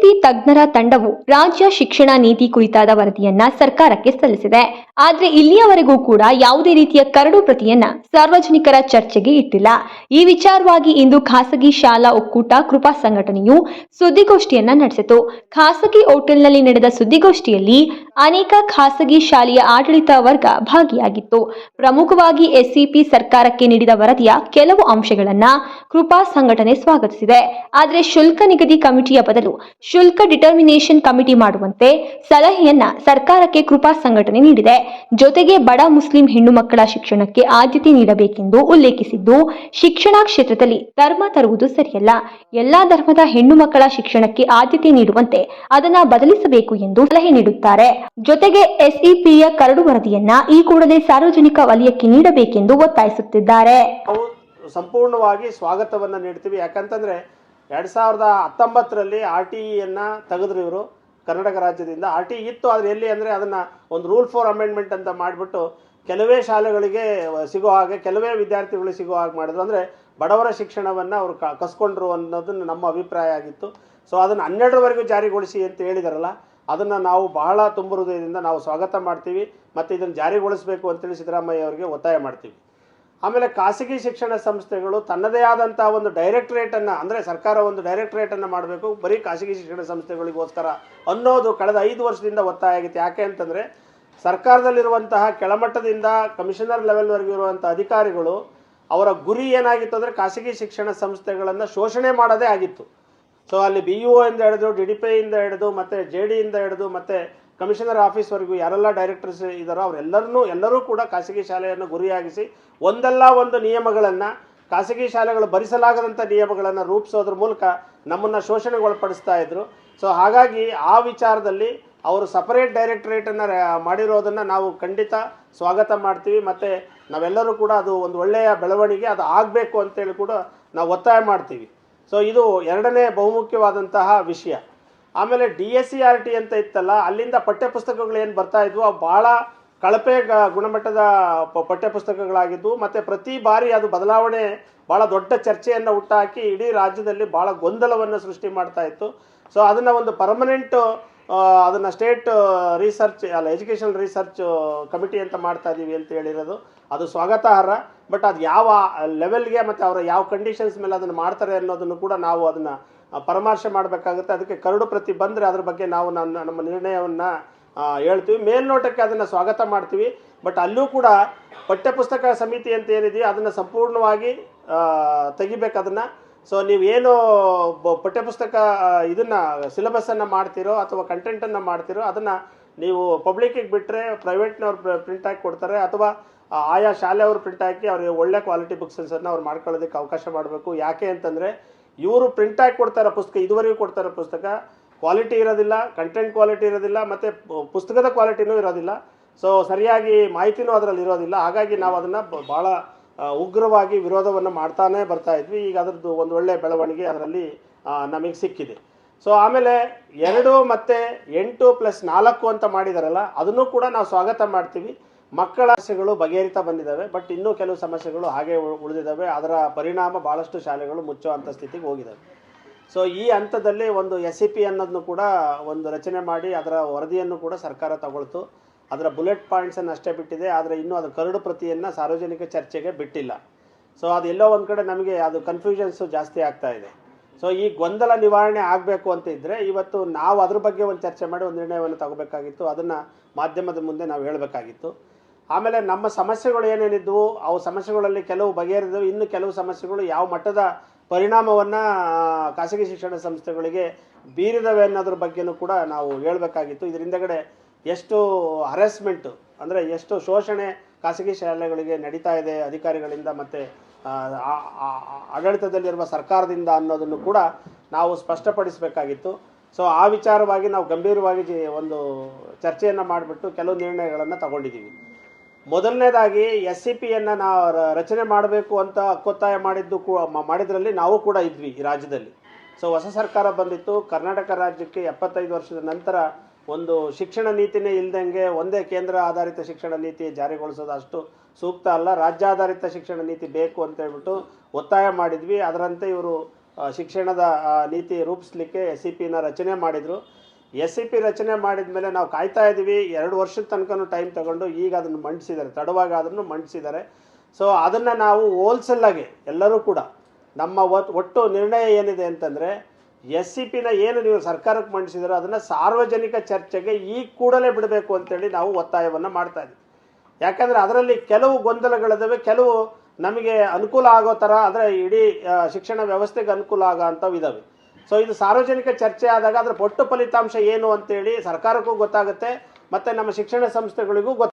SCP ತಜ್ಞರ ತಂಡವು ರಾಜ್ಯ ಶಿಕ್ಷಣ ನೀತಿ ಕುರಿತಾದ ವರದಿಯನ್ನ ಸರ್ಕಾರಕ್ಕೆ ಸಲ್ಲಿಸಿದೆ. ಆದ್ರೆ ಇಲ್ಲಿಯವರೆಗೂ ಕೂಡ ಯಾವುದೇ ರೀತಿಯ ಕರಡು ಪ್ರತಿಯನ್ನ ಸಾರ್ವಜನಿಕರ ಚರ್ಚೆಗೆ ಇಟ್ಟಿಲ್ಲ. ಈ ವಿಚಾರವಾಗಿ ಇಂದು ಖಾಸಗಿ ಶಾಲಾ ಒಕ್ಕೂಟ ಕೃಪಾ ಸಂಘಟನೆಯು ಸುದ್ದಿಗೋಷ್ಠಿಯನ್ನ ನಡೆಸಿತು. ಖಾಸಗಿ ಹೋಟೆಲ್ನಲ್ಲಿ ನಡೆದ ಸುದ್ದಿಗೋಷ್ಠಿಯಲ್ಲಿ ಅನೇಕ ಖಾಸಗಿ ಶಾಲೆಯ ಆಡಳಿತ ವರ್ಗ ಭಾಗಿಯಾಗಿತ್ತು. ಪ್ರಮುಖವಾಗಿ ಎಸ್ಸಿಪಿ ಸರ್ಕಾರಕ್ಕೆ ನೀಡಿದ ವರದಿಯ ಕೆಲವು ಅಂಶಗಳನ್ನ ಕೃಪಾ ಸಂಘಟನೆ ಸ್ವಾಗತಿಸಿದೆ. ಆದರೆ ಶುಲ್ಕ ನಿಗದಿ ಕಮಿಟಿಯ ಬದಲು ಶುಲ್ಕ ಡಿಟರ್ಮಿನೇಷನ್ ಕಮಿಟಿ ಮಾಡುವಂತೆ ಸಲಹೆಯನ್ನ ಸರ್ಕಾರಕ್ಕೆ ಕೃಪಾ ಸಂಘಟನೆ ನೀಡಿದೆ. ಜೊತೆಗೆ ಬಡ ಮುಸ್ಲಿಂ ಹೆಣ್ಣು ಮಕ್ಕಳ ಶಿಕ್ಷಣಕ್ಕೆ ಆದ್ಯತೆ ನೀಡಬೇಕೆಂದು ಉಲ್ಲೇಖಿಸಿದ್ದು, ಶಿಕ್ಷಣ ಕ್ಷೇತ್ರದಲ್ಲಿ ಧರ್ಮ ತರುವುದು ಸರಿಯಲ್ಲ. ಎಲ್ಲಾ ಧರ್ಮದ ಹೆಣ್ಣು ಮಕ್ಕಳ ಶಿಕ್ಷಣಕ್ಕೆ ಆದ್ಯತೆ ನೀಡುವಂತೆ ಅದನ್ನ ಬದಲಿಸಬೇಕು ಎಂದು ಸಲಹೆ ನೀಡುತ್ತಾರೆ. ಜೊತೆಗೆ ಎಸ್ಇಪಿಯ ಕರಡು ವರದಿಯನ್ನ ಈ ಕೂಡಲೇ ಸಾರ್ವಜನಿಕ ವಲಯಕ್ಕೆ ನೀಡಬೇಕೆಂದು ಒತ್ತಾಯಿಸುತ್ತಿದ್ದಾರೆ. ಸಂಪೂರ್ಣವಾಗಿ ಸ್ವಾಗತವನ್ನು ನೀಡ್ತೀವಿ. ಯಾಕಂತಂದರೆ ಎರಡು ಸಾವಿರದ ಹತ್ತೊಂಬತ್ತರಲ್ಲಿ ಆರ್ ಟಿ ಇಯನ್ನು ತೆಗೆದ್ರು ಇವರು ಕರ್ನಾಟಕ ರಾಜ್ಯದಿಂದ. ಆರ್ ಟಿ ಇತ್ತು, ಆದರೆ ಎಲ್ಲಿ ಅಂದರೆ ಅದನ್ನು ಒಂದು ರೂಲ್ ಫಾರ್ ಅಮೆಂಡ್ಮೆಂಟ್ ಅಂತ ಮಾಡಿಬಿಟ್ಟು ಕೆಲವೇ ಶಾಲೆಗಳಿಗೆ ಸಿಗೋ ಹಾಗೆ, ಕೆಲವೇ ವಿದ್ಯಾರ್ಥಿಗಳಿಗೆ ಸಿಗೋ ಹಾಗೆ ಮಾಡಿದ್ರು. ಅಂದರೆ ಬಡವರ ಶಿಕ್ಷಣವನ್ನು ಅವರು ಕ, ಕಸ್ಕೊಂಡ್ರು ಅನ್ನೋದನ್ನು ನಮ್ಮ ಅಭಿಪ್ರಾಯ ಆಗಿತ್ತು. ಸೊ ಅದನ್ನು ಹನ್ನೆರಡರವರೆಗೂ ಜಾರಿಗೊಳಿಸಿ ಅಂತ ಹೇಳಿದಾರಲ್ಲ, ಅದನ್ನು ನಾವು ಬಹಳ ತುಂಬ ಹೃದಯದಿಂದ ನಾವು ಸ್ವಾಗತ ಮಾಡ್ತೀವಿ, ಮತ್ತು ಇದನ್ನು ಜಾರಿಗೊಳಿಸಬೇಕು ಅಂತೇಳಿ ಸಿದ್ದರಾಮಯ್ಯ ಅವರಿಗೆ ಒತ್ತಾಯ ಮಾಡ್ತೀವಿ. ಆಮೇಲೆ ಖಾಸಗಿ ಶಿಕ್ಷಣ ಸಂಸ್ಥೆಗಳು ತನ್ನದೇ ಆದಂಥ ಒಂದು ಡೈರೆಕ್ಟ್ರೇಟನ್ನು, ಅಂದರೆ ಸರ್ಕಾರ ಒಂದು ಡೈರೆಕ್ಟ್ರೇಟನ್ನು ಮಾಡಬೇಕು, ಬರೀ ಖಾಸಗಿ ಶಿಕ್ಷಣ ಸಂಸ್ಥೆಗಳಿಗೋಸ್ಕರ ಅನ್ನೋದು ಕಳೆದ ಐದು ವರ್ಷದಿಂದ ಒತ್ತಾಯ ಆಗಿತ್ತು. ಯಾಕೆ ಅಂತಂದರೆ, ಸರ್ಕಾರದಲ್ಲಿರುವಂತಹ ಕೆಳಮಟ್ಟದಿಂದ ಕಮಿಷನರ್ ಲೆವೆಲ್ವರೆಗೂ ಇರುವಂಥ ಅಧಿಕಾರಿಗಳು ಅವರ ಗುರಿ ಏನಾಗಿತ್ತು ಅಂದರೆ ಖಾಸಗಿ ಶಿಕ್ಷಣ ಸಂಸ್ಥೆಗಳನ್ನು ಶೋಷಣೆ ಮಾಡೋದೇ ಆಗಿತ್ತು. ಸೊ ಅಲ್ಲಿ ಬಿ ಯು ಇಂದ ಹಿಡಿದು ಡಿ ಡಿ ಪಿ ಇಂದ ಹಿಡಿದು, ಮತ್ತು ಜೆ ಡಿಯಿಂದ ಹಿಡಿದು, ಮತ್ತು ಕಮಿಷನರ್ ಆಫೀಸ್ವರೆಗೂ ಯಾರೆಲ್ಲ ಡೈರೆಕ್ಟರ್ಸ್ ಇದ್ದಾರೋ ಅವರೆಲ್ಲರನ್ನೂ, ಎಲ್ಲರೂ ಕೂಡ ಖಾಸಗಿ ಶಾಲೆಯನ್ನು ಗುರಿಯಾಗಿಸಿ ಒಂದಲ್ಲ ಒಂದು ನಿಯಮಗಳನ್ನು, ಖಾಸಗಿ ಶಾಲೆಗಳು ಭರಿಸಲಾಗದಂಥ ನಿಯಮಗಳನ್ನು ರೂಪಿಸೋದ್ರ ಮೂಲಕ ನಮ್ಮನ್ನು ಶೋಷಣೆಗೊಳಪಡಿಸ್ತಾ ಇದ್ರು. ಸೊ ಹಾಗಾಗಿ ಆ ವಿಚಾರದಲ್ಲಿ ಅವರು ಸಪರೇಟ್ ಡೈರೆಕ್ಟರೇಟನ್ನು ಮಾಡಿರೋದನ್ನು ನಾವು ಖಂಡಿತ ಸ್ವಾಗತ ಮಾಡ್ತೀವಿ. ಮತ್ತು ನಾವೆಲ್ಲರೂ ಕೂಡ ಅದು ಒಂದು ಒಳ್ಳೆಯ ಬೆಳವಣಿಗೆ, ಅದು ಆಗಬೇಕು ಅಂತೇಳಿ ಕೂಡ ನಾವು ಒತ್ತಾಯ ಮಾಡ್ತೀವಿ. ಸೊ ಇದು ಎರಡನೇ ಬಹುಮುಖ್ಯವಾದಂತಹ ವಿಷಯ. ಆಮೇಲೆ D S C R T ಅಂತ ಇತ್ತಲ್ಲ, ಅಲ್ಲಿಂದ ಪಠ್ಯಪುಸ್ತಕಗಳು ಏನು ಬರ್ತಾ ಇದ್ವು? ಅವು ಭಾಳ ಕಳಪೆ ಗುಣಮಟ್ಟದ ಪ- ಪಠ್ಯಪುಸ್ತಕಗಳಾಗಿದ್ವು. ಮತ್ತು ಪ್ರತಿ ಬಾರಿ ಅದು ಬದಲಾವಣೆ, ಭಾಳ ದೊಡ್ಡ ಚರ್ಚೆಯನ್ನು ಹುಟ್ಟಾಕಿ ಇಡೀ ರಾಜ್ಯದಲ್ಲಿ ಭಾಳ ಗೊಂದಲವನ್ನು ಸೃಷ್ಟಿ ಮಾಡ್ತಾ ಇತ್ತು. ಸೊ ಅದನ್ನು ಒಂದು ಪರ್ಮನೆಂಟ್ ಅದನ್ನು ಸ್ಟೇಟ್ ರಿಸರ್ಚ್ ಅಲ್ಲ ಎಜುಕೇಷನ್ ರಿಸರ್ಚ್ ಕಮಿಟಿ ಅಂತ ಮಾಡ್ತಾ ಇದ್ದೀವಿ ಅಂತ ಹೇಳಿರೋದು. ಅದು ಸ್ವಾಗತಾರ್ಹ. ಬಟ್ ಅದು ಯಾವ ಲೆವೆಲ್ಗೆ ಮತ್ತು ಅವರ ಯಾವ ಕಂಡೀಷನ್ಸ್ ಮೇಲೆ ಅದನ್ನು ಮಾಡ್ತಾರೆ ಅನ್ನೋದನ್ನು ಕೂಡ ನಾವು ಅದನ್ನು ಪರಾಮರ್ಶೆ ಮಾಡಬೇಕಾಗುತ್ತೆ. ಅದಕ್ಕೆ ಕರಡು ಪ್ರತಿ ಬಂದರೆ ಅದ್ರ ಬಗ್ಗೆ ನಾವು ನನ್ನ, ನಮ್ಮ ನಿರ್ಣಯವನ್ನು ಹೇಳ್ತೀವಿ. ಮೇಲ್ನೋಟಕ್ಕೆ ಅದನ್ನು ಸ್ವಾಗತ ಮಾಡ್ತೀವಿ. ಬಟ್ ಅಲ್ಲೂ ಕೂಡ ಪಠ್ಯಪುಸ್ತಕ ಸಮಿತಿ ಅಂತ ಏನಿದೆಯೋ ಅದನ್ನು ಸಂಪೂರ್ಣವಾಗಿ ತೆಗಿಬೇಕು ಅದನ್ನು. ಸೊ ನೀವೇನು ಪಠ್ಯಪುಸ್ತಕ ಇದನ್ನು ಸಿಲೆಬಸ್ಸನ್ನು ಮಾಡ್ತೀರೋ ಅಥವಾ ಕಂಟೆಂಟನ್ನು ಮಾಡ್ತೀರೋ ಅದನ್ನು ನೀವು ಪಬ್ಲಿಕ್ಕಿಗೆ ಬಿಟ್ಟರೆ ಪ್ರೈವೇಟ್ನವ್ರು ಪ್ರಿಂಟ್ ಹಾಕಿ ಕೊಡ್ತಾರೆ. ಅಥವಾ ಆಯಾ ಶಾಲೆಯವರು ಪ್ರಿಂಟ್ ಹಾಕಿ ಅವ್ರಿಗೆ ಒಳ್ಳೆ ಕ್ವಾಲಿಟಿ ಬುಕ್ಸನ್ನು ಅವ್ರು ಮಾಡ್ಕೊಳ್ಳೋದಕ್ಕೆ ಅವಕಾಶ ಮಾಡಬೇಕು. ಯಾಕೆ ಅಂತಂದರೆ ಇವರು ಪ್ರಿಂಟ್ ಆಗಿ ಕೊಡ್ತಾರೆ ಪುಸ್ತಕ, ಇದುವರೆಗೂ ಕೊಡ್ತಾರೆ ಪುಸ್ತಕ ಕ್ವಾಲಿಟಿ ಇರೋದಿಲ್ಲ ಕಂಟೆಂಟ್ ಕ್ವಾಲಿಟಿ ಇರೋದಿಲ್ಲ, ಮತ್ತು ಪುಸ್ತಕದ ಕ್ವಾಲಿಟಿನೂ ಇರೋದಿಲ್ಲ. ಸೊ ಸರಿಯಾಗಿ ಮಾಹಿತಿನೂ ಅದರಲ್ಲಿ ಇರೋದಿಲ್ಲ. ಹಾಗಾಗಿ ನಾವು ಅದನ್ನು ಭಾಳ ಉಗ್ರವಾಗಿ ವಿರೋಧವನ್ನು ಮಾಡ್ತಾನೆ ಬರ್ತಾ ಇದ್ವಿ. ಈಗ ಅದರದ್ದು ಒಂದು ಒಳ್ಳೆಯ ಬೆಳವಣಿಗೆ ಅದರಲ್ಲಿ ನಮಗೆ ಸಿಕ್ಕಿದೆ. ಸೊ ಆಮೇಲೆ ಎರಡು ಮತ್ತು ಎಂಟು ಪ್ಲಸ್ ನಾಲ್ಕು ಅಂತ ಮಾಡಿದಾರಲ್ಲ, ಅದನ್ನು ಕೂಡ ನಾವು ಸ್ವಾಗತ ಮಾಡ್ತೀವಿ. ಮಕ್ಕಳ ಸಮಸ್ಯೆಗಳು ಬಗೆಹರಿತಾ ಬಂದಿದ್ದಾವೆ ಬಟ್ ಇನ್ನೂ ಕೆಲವು ಸಮಸ್ಯೆಗಳು ಹಾಗೆ ಉಳ್- ಉಳಿದಿದ್ದಾವೆ. ಅದರ ಪರಿಣಾಮ ಭಾಳಷ್ಟು ಶಾಲೆಗಳು ಮುಚ್ಚೋ ಅಂಥ ಸ್ಥಿತಿಗೆ ಹೋಗಿದ್ದಾವೆ. ಸೊ ಈ ಹಂತದಲ್ಲಿ ಒಂದು ಎಸ್ ಸಿ ಪಿ ಅನ್ನೋದನ್ನು ಕೂಡ ಒಂದು ರಚನೆ ಮಾಡಿ ಅದರ ವರದಿಯನ್ನು ಕೂಡ ಸರ್ಕಾರ ತಗೊಳ್ತು. ಅದರ ಬುಲೆಟ್ ಪಾಯಿಂಟ್ಸನ್ನು ಅಷ್ಟೇ ಬಿಟ್ಟಿದೆ, ಆದರೆ ಇನ್ನೂ ಅದು ಕರಡು ಪ್ರತಿಯನ್ನು ಸಾರ್ವಜನಿಕ ಚರ್ಚೆಗೆ ಬಿಟ್ಟಿಲ್ಲ. ಸೊ ಅದು ಎಲ್ಲೋ ಒಂದು ಕಡೆ ನಮಗೆ ಅದು ಕನ್ಫ್ಯೂಷನ್ಸು ಜಾಸ್ತಿ ಆಗ್ತಾ ಇದೆ. ಸೊ ಈ ಗೊಂದಲ ನಿವಾರಣೆ ಆಗಬೇಕು ಅಂತ ಇದ್ದರೆ ಇವತ್ತು ನಾವು ಅದ್ರ ಬಗ್ಗೆ ಒಂದು ಚರ್ಚೆ ಮಾಡಿ ಒಂದು ನಿರ್ಣಯವನ್ನು ತಗೋಬೇಕಾಗಿತ್ತು. ಅದನ್ನು ಮಾಧ್ಯಮದ ಮುಂದೆ ನಾವು ಹೇಳಬೇಕಾಗಿತ್ತು. ಆಮೇಲೆ ನಮ್ಮ ಸಮಸ್ಯೆಗಳು ಏನೇನಿದ್ವು, ಅವು ಸಮಸ್ಯೆಗಳಲ್ಲಿ ಕೆಲವು ಬಗೆಹರಿದವು. ಇನ್ನು ಕೆಲವು ಸಮಸ್ಯೆಗಳು ಯಾವ ಮಟ್ಟದ ಪರಿಣಾಮವನ್ನು ಖಾಸಗಿ ಶಿಕ್ಷಣ ಸಂಸ್ಥೆಗಳಿಗೆ ಬೀರಿದವೆ ಅನ್ನೋದ್ರ ಬಗ್ಗೆನೂ ಕೂಡ ನಾವು ಹೇಳಬೇಕಾಗಿತ್ತು. ಇದರಿಂದಗಡೆ ಎಷ್ಟು ಹರೆಸ್ಮೆಂಟು ಅಂದರೆ ಎಷ್ಟು ಶೋಷಣೆ ಖಾಸಗಿ ಶಾಲೆಗಳಿಗೆ ನಡೀತಾ ಇದೆ ಅಧಿಕಾರಿಗಳಿಂದ ಮತ್ತು ಆಡಳಿತದಲ್ಲಿರುವ ಸರ್ಕಾರದಿಂದ ಅನ್ನೋದನ್ನು ಕೂಡ ನಾವು ಸ್ಪಷ್ಟಪಡಿಸಬೇಕಾಗಿತ್ತು. ಸೊ, ಆ ವಿಚಾರವಾಗಿ ನಾವು ಗಂಭೀರವಾಗಿ ಒಂದು ಚರ್ಚೆಯನ್ನು ಮಾಡಿಬಿಟ್ಟು ಕೆಲವು ನಿರ್ಣಯಗಳನ್ನು ತಗೊಂಡಿದ್ದೀವಿ. ಮೊದಲನೇದಾಗಿ ಎಸ್ ಸಿ ಪಿಯನ್ನು ನಾವು ರಚನೆ ಮಾಡಬೇಕು ಅಂತ ಕೊತ್ತಾಯ ಮಾಡಿದ್ದು ಕೂ ಮಾಡಿದ್ರಲ್ಲಿ ನಾವು ಕೂಡ ಇದ್ವಿ ಈ ರಾಜ್ಯದಲ್ಲಿ. ಸೊ ಹೊಸ ಸರ್ಕಾರ ಬಂದಿತ್ತು. ಕರ್ನಾಟಕ ರಾಜ್ಯಕ್ಕೆ ಎಪ್ಪತ್ತೈದು ವರ್ಷದ ನಂತರ ಒಂದು ಶಿಕ್ಷಣ ನೀತಿನೇ ಇಲ್ದಂಗೆ ಒಂದೇ ಕೇಂದ್ರ ಆಧಾರಿತ ಶಿಕ್ಷಣ ನೀತಿ ಜಾರಿಗೊಳಿಸೋದು ಅಷ್ಟು ಸೂಕ್ತ ಅಲ್ಲ. ರಾಜ್ಯಾಧಾರಿತ ಶಿಕ್ಷಣ ನೀತಿ ಬೇಕು ಅಂತ ಹೇಳ್ಬಿಟ್ಟು ಒತ್ತಾಯ ಮಾಡಿದ್ವಿ. ಅದರಂತೆ ಇವರು ಶಿಕ್ಷಣದ ನೀತಿ ರೂಪಿಸ್ಲಿಕ್ಕೆ ಎಸ್ ಸಿ ಪಿನ ರಚನೆ ಮಾಡಿದರು. ಎಸ್ ಸಿ ಪಿ ರಚನೆ ಮಾಡಿದ ಮೇಲೆ ನಾವು ಕಾಯ್ತಾ ಇದ್ದೀವಿ. ಎರಡು ವರ್ಷದ ತನಕನೂ ಟೈಮ್ ತಗೊಂಡು ಈಗ ಅದನ್ನು ಮಂಡಿಸಿದ್ದಾರೆ. ತಡವಾಗಿ ಅದನ್ನು ಮಂಡಿಸಿದ್ದಾರೆ. ಸೊ ಅದನ್ನು ನಾವು ಹೋಲ್ಸೆಲ್ಲಾಗಿ ಎಲ್ಲರೂ ಕೂಡ ನಮ್ಮ ಒಟ್- ಒಟ್ಟು ನಿರ್ಣಯ ಏನಿದೆ ಅಂತಂದರೆ ಎಸ್ ಸಿ ಪಿನ ಏನು ನೀವು ಸರ್ಕಾರಕ್ಕೆ ಮಂಡಿಸಿದಾರೋ ಅದನ್ನು ಸಾರ್ವಜನಿಕ ಚರ್ಚೆಗೆ ಈಗ ಕೂಡಲೇ ಬಿಡಬೇಕು ಅಂತೇಳಿ ನಾವು ಒತ್ತಾಯವನ್ನು ಮಾಡ್ತಾ ಇದ್ದೀವಿ. ಯಾಕಂದರೆ ಅದರಲ್ಲಿ ಕೆಲವು ಗೊಂದಲಗಳಿದ್ದಾವೆ ಕೆಲವು ನಮಗೆ ಅನುಕೂಲ ಆಗೋ ಥರ ಅಂದರೆ ಇಡೀ ಶಿಕ್ಷಣ ವ್ಯವಸ್ಥೆಗೆ ಅನುಕೂಲ ಆಗೋ ಅಂಥವು ಇದ್ದಾವೆ ಸೊ ಇದು ಸಾರ್ವಜನಿಕ ಚರ್ಚೆ ಆದಾಗ ಅದರ ಒಟ್ಟು ಫಲಿತಾಂಶ ಏನು ಅಂತೇಳಿ ಸರ್ಕಾರಕ್ಕೂ ಗೊತ್ತಾಗುತ್ತೆ, ಮತ್ತು ನಮ್ಮ ಶಿಕ್ಷಣ ಸಂಸ್ಥೆಗಳಿಗೂ ಗೊತ್ತ